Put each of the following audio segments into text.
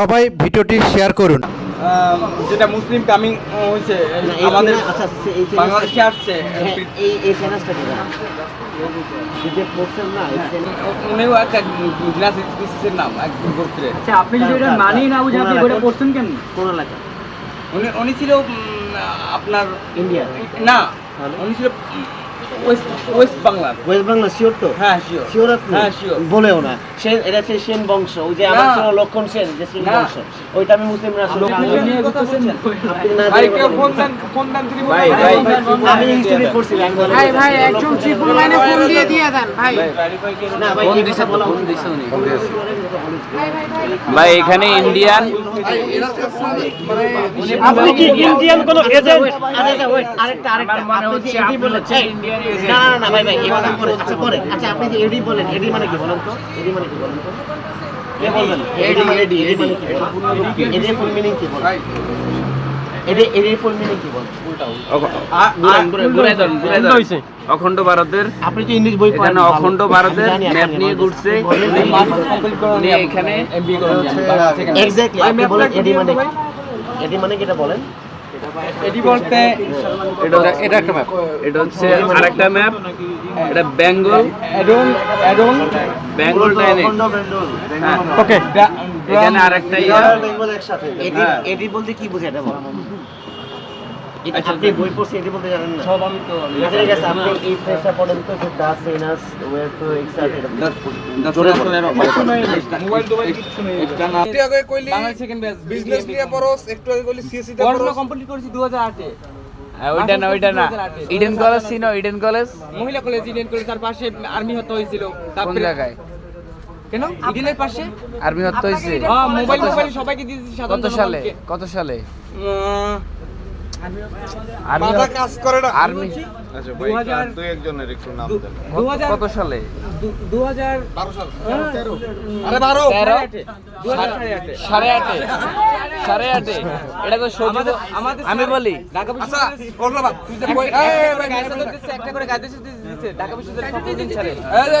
সবাই ভিডিওটি শেয়ার করুন। যেটা মুসলিম কামিং হয়েছে আমাদের আচ্ছা, বাংলাদেশে আসছে হ্যাঁ, এই এই চ্যানেলটা? এই যে পড়ছেন না এই চ্যানেল উনিও একটা গ্লাস বিসিসের নাম গোত্রে। আচ্ছা আপনি যদি এটা মানেই না বুঝে আপনি কোন পড়ছেন কেন? কোন এলাকা উনি উনি ছিল আপনার ইন্ডিয়া না উনি ছিল ওয়েস্ট ওয়েস্ট বাংলার ওয়েস্ট বাংলা শিওর তো? হ্যাঁ শিওর শিওর আপনি? হ্যাঁ শিওর বলেও না। সেন এটা হচ্ছে সেন বংশ। ওই যে আমার ছিল লক্ষণ সেন যে সেন বংশ। ওইটা আমি মুসলিম রাষ্ট্র আপনি নিয়ে কথা বলতেছেন। বলছেন? আপনি না ভাই জেনে ফোন দেন ফোন দেন তিনি ভাই, ভাই, আমি হিস্ট্রি পড়ছি ভাই ভাই একজন ট্রিপল লাইনে ফোন দিয়ে দিয়ে দেন ভাই। না ভাই ফোন দিছে কথা ফোন দিছে উনি। ফোন ভাই ভাই ভাই ভাই এখানে ইন্ডিয়ান আপনি কি ইন্ডিয়ান কোন এজেন্ট আচ্ছা আচ্ছা আরেকটা আরেকটা। আপনি যে এডি বলেন এই, না না না ভাই ভাই এই পরে আচ্ছা পরে আচ্ছা আপনি যে এডি বলেন এডি মানে কি বলেন তো? এডি মানে কি বলেন তো? কে বলবেন? এডি মানে এডি এডি মানে এডি ফুল মিনিং কি বলেন? এডি এডি ফুল মিনিং কি বলেন? অখণ্ড ভারতের আপনি তো ইংলিশ বই পড়েন। অখণ্ড ভারতের ম্যাপ নিয়ে ঘুরছে। এখানে। এক্স্যাক্টলি আপনি বলেন এডি মানে এডি মানে কি এটা বলেন? এটি বলতে এটা এটা একটা ম্যাপ এটা হচ্ছে আরেকটা ম্যাপ এটা বেঙ্গল অ্যাডন অ্যাডন বেঙ্গল ডাইনেক্ট হ্যাঁ। ওকে এখানে আরেকটা ইয়া। এডি এডি বলতে কি বোঝায় এটা এটা আপনি বই পড়ছেন এডি বলতে জানেন না? সব আমি তো আচ্ছা, ঠিক আছে আপনি এই ফ্রেজটা পড়েন তো the senses were too excited জোরে মোবাইল টোবাইল কিছু নেই। একটু আগে কইলি সেকেন্ড ব্যাচ বিজনেস নিয়ে পড়স একটু আগে কইলি সিএসসি তে পড়স। কমপ্লিট করেছি 2008 এ হ্যাঁ, ওইটা না ওইটা না। ইডেন কলেজ ইডেন কলেজ মহিলা কলেজ তার পাশে আর্মি হত্যা হয়েছিল। তারপরে কেন ইডেনের পাশে? আর্মি হত্যা হয়েছে হ্যাঁ মোবাইল মোবাইল সবাইকে দিয়েছি কত সালে? কত সালে? মাথা কাজ করে না। আর্মি আচ্ছা ভাই, দুই একজনের একটু নাম দেন। কত সালে? দু- 2000 12 সাল। আরে 12 তেরো? সাড়ে আটে। সাড়ে আটে। এটা তো সহ্য আমাদের আমাদের আমি বলি ঢাকা আচ্ছা বিশ্ববিদ্যালয়ের তুই যে কই একটা এই করে ভাই গায়ে চাদর দিচ্ছে, একটা করে গায়ে দিচ্ছে, ঢাকা বিশ্ববিদ্যালয়ের দিন ছাড়ে। এই যে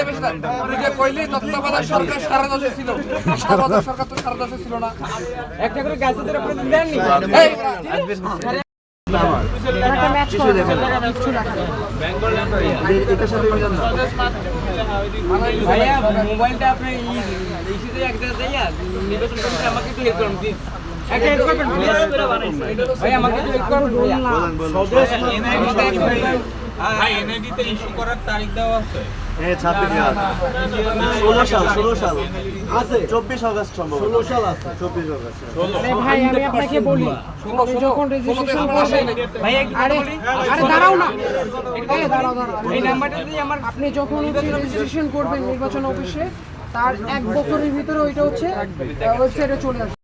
তুই যে কইলি তত্ত্বাবধায়ক সরকার সারা দশে ছিল। তত্ত্বাবধায়ক সরকার তো সারা দশে ছিল না। একটা করে গায়ে চাদর আপনাদের দেননি? এই মোবাইলটা আপনি এক জায়গায় নির্বাচন কমিশনে আমাকে একটু হেল্প করুন, প্লিজ? ভাই, আমাকে একটু হেল্প করবেন, ভাইয়া। আমাকে একটু help- ভাই এনআইডিতে ইস্যু করার তারিখ দেওয়া আছে ষোলো সাল ষোলো সাল। আছে। চব্বিশ অগস্ট সম্ভব ষোলো সাল আছে। চব্বিশ অগস্ট ভাই আমি আপনাকে বলি আপনি যখন রেজিস্ট্রেশন করবেন আরে আরে দাঁড়াও না। দাঁড়াও দাঁড়াও এই নাম্বারটা দিয়ে আমার আপনি যখন রেজিস্ট্রেশন করবেন নির্বাচন অফিসে তার এক বছরের ভিতরে ওইটা হচ্ছে ওয়েবসাইটে চলে আসবে।